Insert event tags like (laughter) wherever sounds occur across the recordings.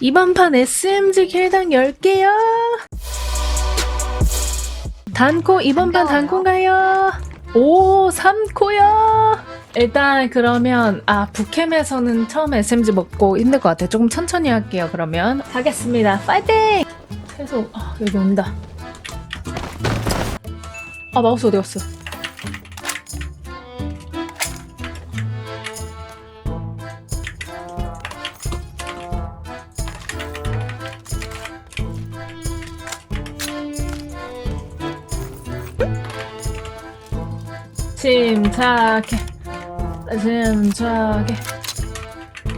이번 판 SMG 킬당 10개요. 단코 이번 판 단코인가요? 오 3코요. 일단 그러면 아 북캠에서는 처음 SMG 먹고 힘들 것 같아. 조금 천천히 할게요. 그러면 하겠습니다. 파이팅! 계속 아, 여기 온다. 아 마우스 어디 갔어? 침착해. 침착해.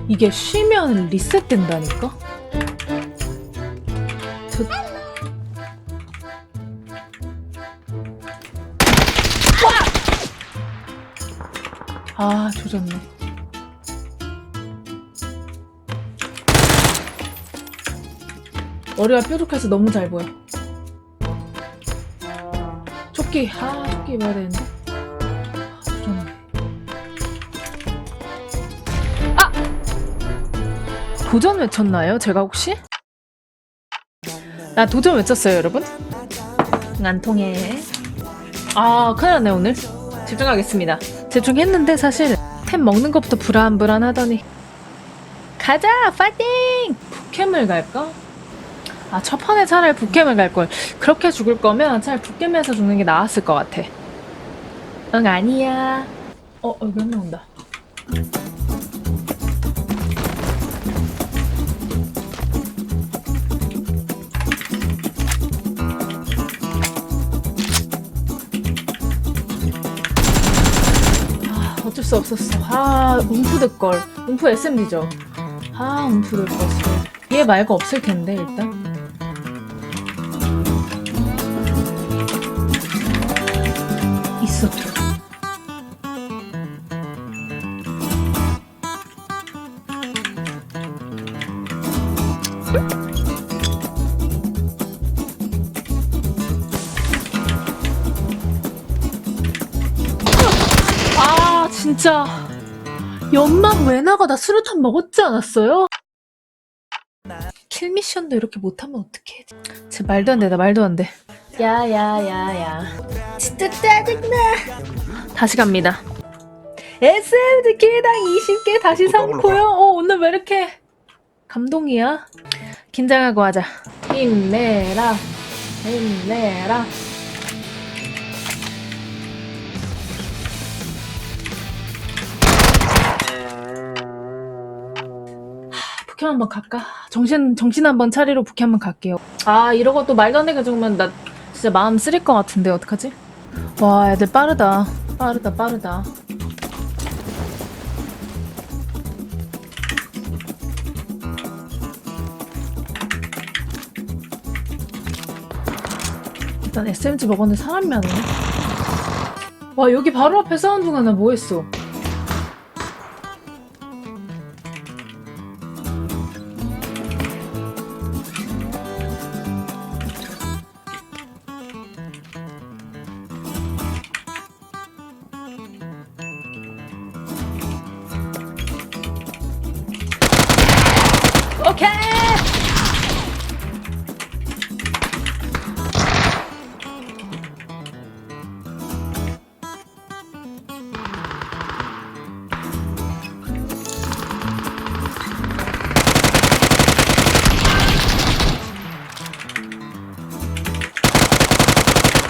이게 쉬면 리셋된다니까? 저... 아 조졌네. 머리가 뾰족해서 너무 잘 보여. 조끼 아 조끼 입어야 되는데 도전 외쳤나요 제가 혹시? 나 도전 외쳤어요 여러분? 안 통해. 아 큰일 났네 오늘. 집중하겠습니다. 집중 했는데 사실 템 먹는 것부터 불안불안 하더니. 가자 파이팅! 북캠을 갈까? 아 첫 판에 차라리 북캠을 갈걸. 그렇게 죽을 거면 차라리 북캠에서 죽는 게 나았을 것 같아. 응 아니야. 어 여기 한명 온다 수 없었어. 아, 움프 들걸. 움프 SMD죠. 아, 움프 들걸. 얘 말고 없을 텐데, 일단. 있어. 아, 진짜. 연막 왜 나가? 나 수류탄 먹었지 않았어요? 킬 미션도 이렇게 못하면 어떡해. 제 말도 안 돼, 나 말도 안 돼. 야, 야, 야, 야. 진짜 짜증나. 다시 갑니다. SMD 킬당 20개 다시 삼고요. 어, 오늘 왜 이렇게 감동이야? 긴장하고 하자. 힘내라. 힘내라. 북캠 한번 갈까? 정신 정신 한번 차리러 북캠 한번 갈게요. 아 이러고 또 말도 안 되게 죽으면 나 진짜 마음 쓰릴 것 같은데 어떡하지? 와 애들 빠르다 빠르다 빠르다. 일단 SMG 먹었는데 사람이 안 오네. 와 여기 바로 앞에 사운드가 나 뭐했어? 오케이.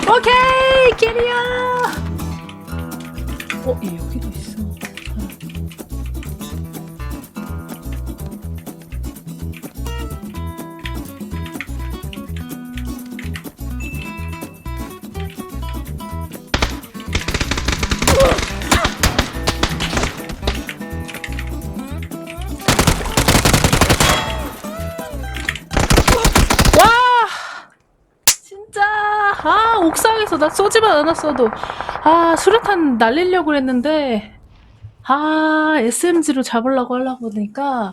오케이 캐리어. 어, 얘 여기 아 옥상에서 나 쏘지만 않았어도. 아 수류탄 날리려고 했는데. 아 SMG로 잡으려고 하려고 보니까.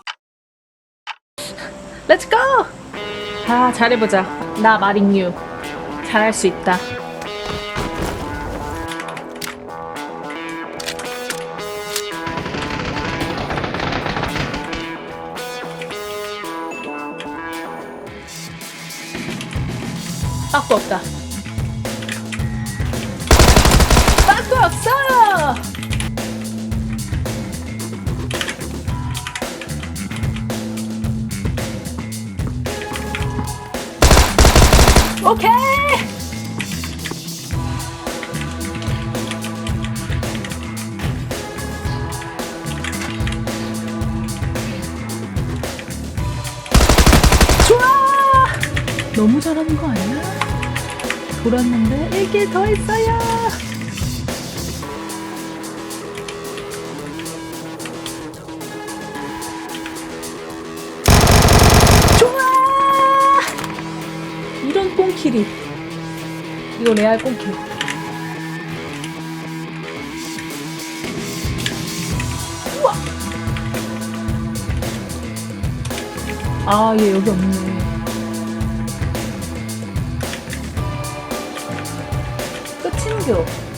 렛츠고! 아 잘해보자. 나 마링유. 잘할 수 있다. 딱 없다. 오케이! 좋아! 너무 잘하는 거 아니야? 돌았는데 1개 더 있어요! 1위. 이거 레알 꽁키. 우와! 아, 얘 여기 없네. 끝인교.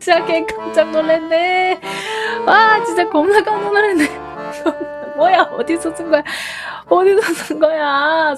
깜짝이야 깜짝 놀랐네. 와 진짜 겁나 깜짝 놀랐네. (laughs) 뭐야 어디서 쓴 거야? 어디서 쓴 거야?